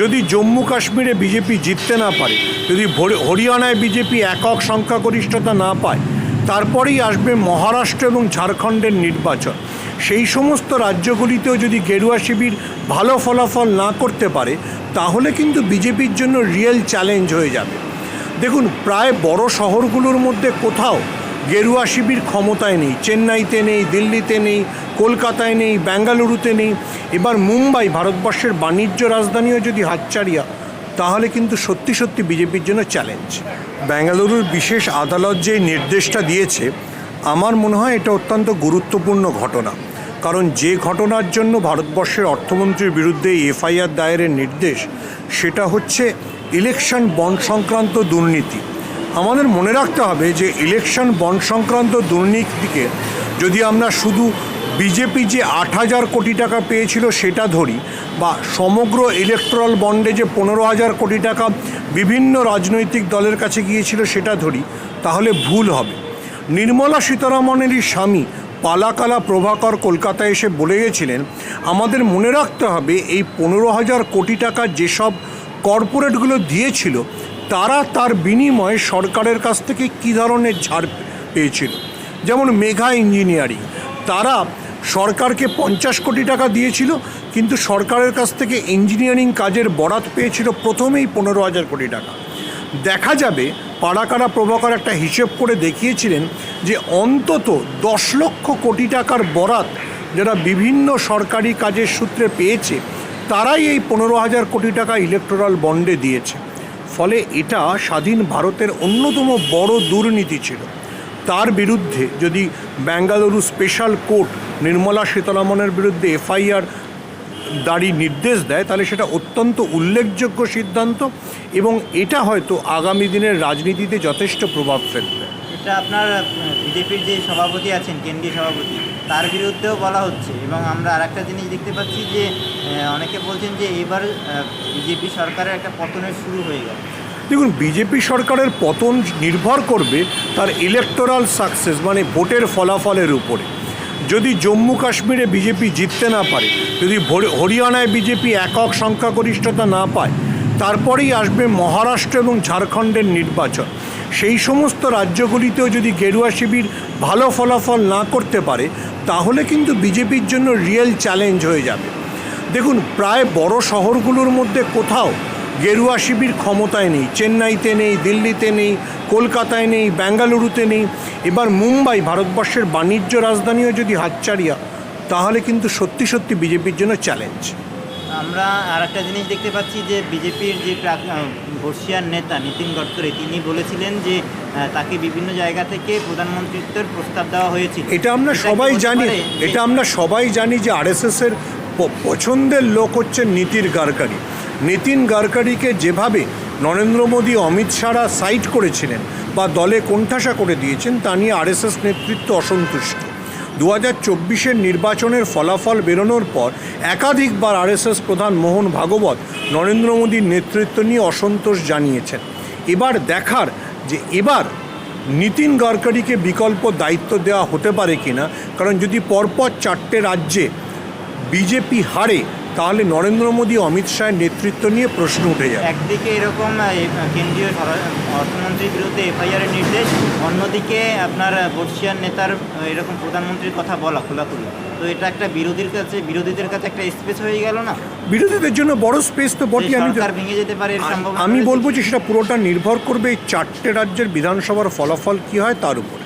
যদি জম্মু কাশ্মীরে বিজেপি জিততে না পারে, যদি হরিয়ানায় বিজেপি একক সংখ্যাগরিষ্ঠতা না পায়, তারপরেই আসবে মহারাষ্ট্র এবং ঝাড়খণ্ডের নির্বাচন। সেই সমস্ত রাজ্যগুলিতেও যদি গেরুয়া শিবির ভালো ফলাফল না করতে পারে, তাহলে কিন্তু বিজেপির জন্য রিয়েল চ্যালেঞ্জ হয়ে যাবে। দেখুন, প্রায় বড় শহরগুলোর মধ্যে কোথাও গেরুয়া শিবির ক্ষমতায় নেই, চেন্নাইতে নেই, দিল্লিতে নেই, কলকাতায় নেই বেঙ্গালুরুতে নেই। এবার মুম্বাই ভারতবর্ষের বাণিজ্য রাজধানীও যদি হাতছাড়িয়া, তাহলে কিন্তু সত্যি সত্যি বিজেপির জন্য চ্যালেঞ্জ বেঙ্গালুরুর বিশেষ আদালত যে নির্দেশটা দিয়েছে, আমার মনে হয় এটা অত্যন্ত গুরুত্বপূর্ণ ঘটনা। কারণ যে ঘটনার জন্য ভারতবর্ষের অর্থমন্ত্রীর বিরুদ্ধে এফআইআর দায়েরের নির্দেশ, সেটা হচ্ছে ইলেকশন বন্ড সংক্রান্ত দুর্নীতি। আমাদের মনে রাখতে হবে যে ইলেকশন বন্ড সংক্রান্ত দুর্নীতিকে যদি আমরা শুধু বিজেপি যে আট হাজার কোটি টাকা পেয়েছিল সেটা ধরি বা সমগ্র ইলেকট্রাল বন্ডে যে পনেরো হাজার কোটি টাকা বিভিন্ন রাজনৈতিক দলের কাছে গিয়েছিল সেটা ধরি, তাহলে ভুল হবে। নির্মলা সীতারামনেরই স্বামী পালাকালা প্রভাকর কলকাতায় এসে বলে গেছিলেন, আমাদের মনে রাখতে হবে এই পনেরো হাজার কোটি টাকা যেসব কর্পোরেটগুলো দিয়েছিল তারা তার বিনিময়ে সরকারের কাছ থেকে কী ধরনের ছাড় পেয়েছিল? যেমন মেঘা ইঞ্জিনিয়ারিং, তারা সরকারকে পঞ্চাশ কোটি টাকা দিয়েছিল, কিন্তু সরকারের কাছ থেকে ইঞ্জিনিয়ারিং কাজের বরাত পেয়েছিল প্রথমেই পনেরো হাজার কোটি টাকা। দেখা যাবে, পাড়াকাড়া প্রভাকর একটা হিসেব করে দেখিয়েছিলেন যে অন্তত দশ লক্ষ কোটি টাকার বরাত যারা বিভিন্ন সরকারি কাজের সূত্রে পেয়েছে, তারাই এই পনেরো হাজার কোটি টাকা ইলেকট্রাল বন্ডে দিয়েছে। ফলে এটা স্বাধীন ভারতের অন্যতম বড় দুর্নীতি ছিল। তার বিরুদ্ধে যদি বেঙ্গালুরু স্পেশাল কোর্ট নির্মলা সীতারামনের বিরুদ্ধে এফআইআর দাঁড়ি নির্দেশ দেয়, তাহলে সেটা অত্যন্ত উল্লেখযোগ্য সিদ্ধান্ত এবং এটা হয়তো আগামী দিনের রাজনীতিতে যথেষ্ট প্রভাব ফেলবে। এটা আপনার বিজেপির যে সভাপতি আছেন, কেন্দ্রীয় সভাপতি তার বিরুদ্ধেও বলা হচ্ছে। এবং আমরা আরেকটা জিনিস দেখতে পাচ্ছি যে অনেকে বলছেন যে এবার বিজেপি সরকারের একটা পতনের শুরু হয়ে গেল। দেখুন, বিজেপি সরকারের পতন নির্ভর করবে তার ইলেকটোরাল সাকসেস মানে ভোটের ফলাফলের উপরে। যদি জম্মু কাশ্মীরে বিজেপি জিততে না পারে, যদি হরিয়ানায় বিজেপি একক সংখ্যাগরিষ্ঠতা না পায়, তারপরেই আসবে মহারাষ্ট্র এবং ঝাড়খণ্ডের নির্বাচন। সেই সমস্ত রাজ্যগুলিতেও যদি গেরুয়া শিবির ভালো ফলাফল না করতে পারে, তাহলে কিন্তু বিজেপির জন্য রিয়েল চ্যালেঞ্জ হয়ে যাবে। দেখুন, প্রায় বড় শহরগুলোর মধ্যে কোথাও গেরুয়া শিবির ক্ষমতায় নেই। চেন্নাইতে নেই, দিল্লিতে নেই, কলকাতায় নেই বেঙ্গালুরুতে নেই। এবার মুম্বাই ভারতবর্ষের বাণিজ্য রাজধানীও যদি হাতছাড়িয়া, তাহলে কিন্তু সত্যি সত্যি বিজেপির জন্য চ্যালেঞ্জ আমরা আরেকটা জিনিস দেখতে পাচ্ছি যে বিজেপির যে বর্ষিয়ার নেতা নীতিন গডকরি তিনি বলেছিলেন যে তাকে বিভিন্ন জায়গা থেকে প্রধানমন্ত্রিত্বের প্রস্তাব দেওয়া হয়েছে। এটা আমরা সবাই জানি এটা আমরা সবাই জানি যে আরএসএসের পছন্দের লোক হচ্ছে নীতির গারকারি নীতিন গারকারিকে যেভাবে নরেন্দ্র মোদী অমিত শাহরা সাইট করেছিলেন বা দলে কোণঠাসা করে দিয়েছেন তা নিয়ে আরএসএস নেতৃত্ব অসন্তুষ্ট। দু হাজার চব্বিশের নির্বাচনের ফলাফল বেরোনোর পর একাধিকবার আরএসএস প্রধান মোহন ভাগবত, নরেন্দ্র মোদীর নেতৃত্ব নিয়ে অসন্তোষ জানিয়েছেন। এবার দেখার যে এবার নীতিন গডকরিকে বিকল্প দায়িত্ব দেওয়া হতে পারে কিনা, কারণ যদি পরপর চারটে রাজ্যে বিজেপি হারে তাহলে নরেন্দ্র মোদী অমিত শাহের নেতৃত্ব নিয়ে প্রশ্ন উঠে যাবে। একদিকে এরকম কেন্দ্রীয় অর্থমন্ত্রীর বিরুদ্ধে এফআইআরের নির্দেশ অন্যদিকে আপনার বর্ষিয়ার নেতার এরকম প্রধানমন্ত্রীর কথা বলা খোলাখুলি। তো এটা একটা বিরোধীর কাছে বিরোধীদের কাছে একটা স্পেস হয়ে গেল না? বিরোধীদের জন্য বড় স্পেস তো বটে আমি ভেঙে যেতে পারে আমি বলব যে সেটা পুরোটা নির্ভর করবে এই চারটে রাজ্যের বিধানসভার ফলাফল কী হয় তার উপরে।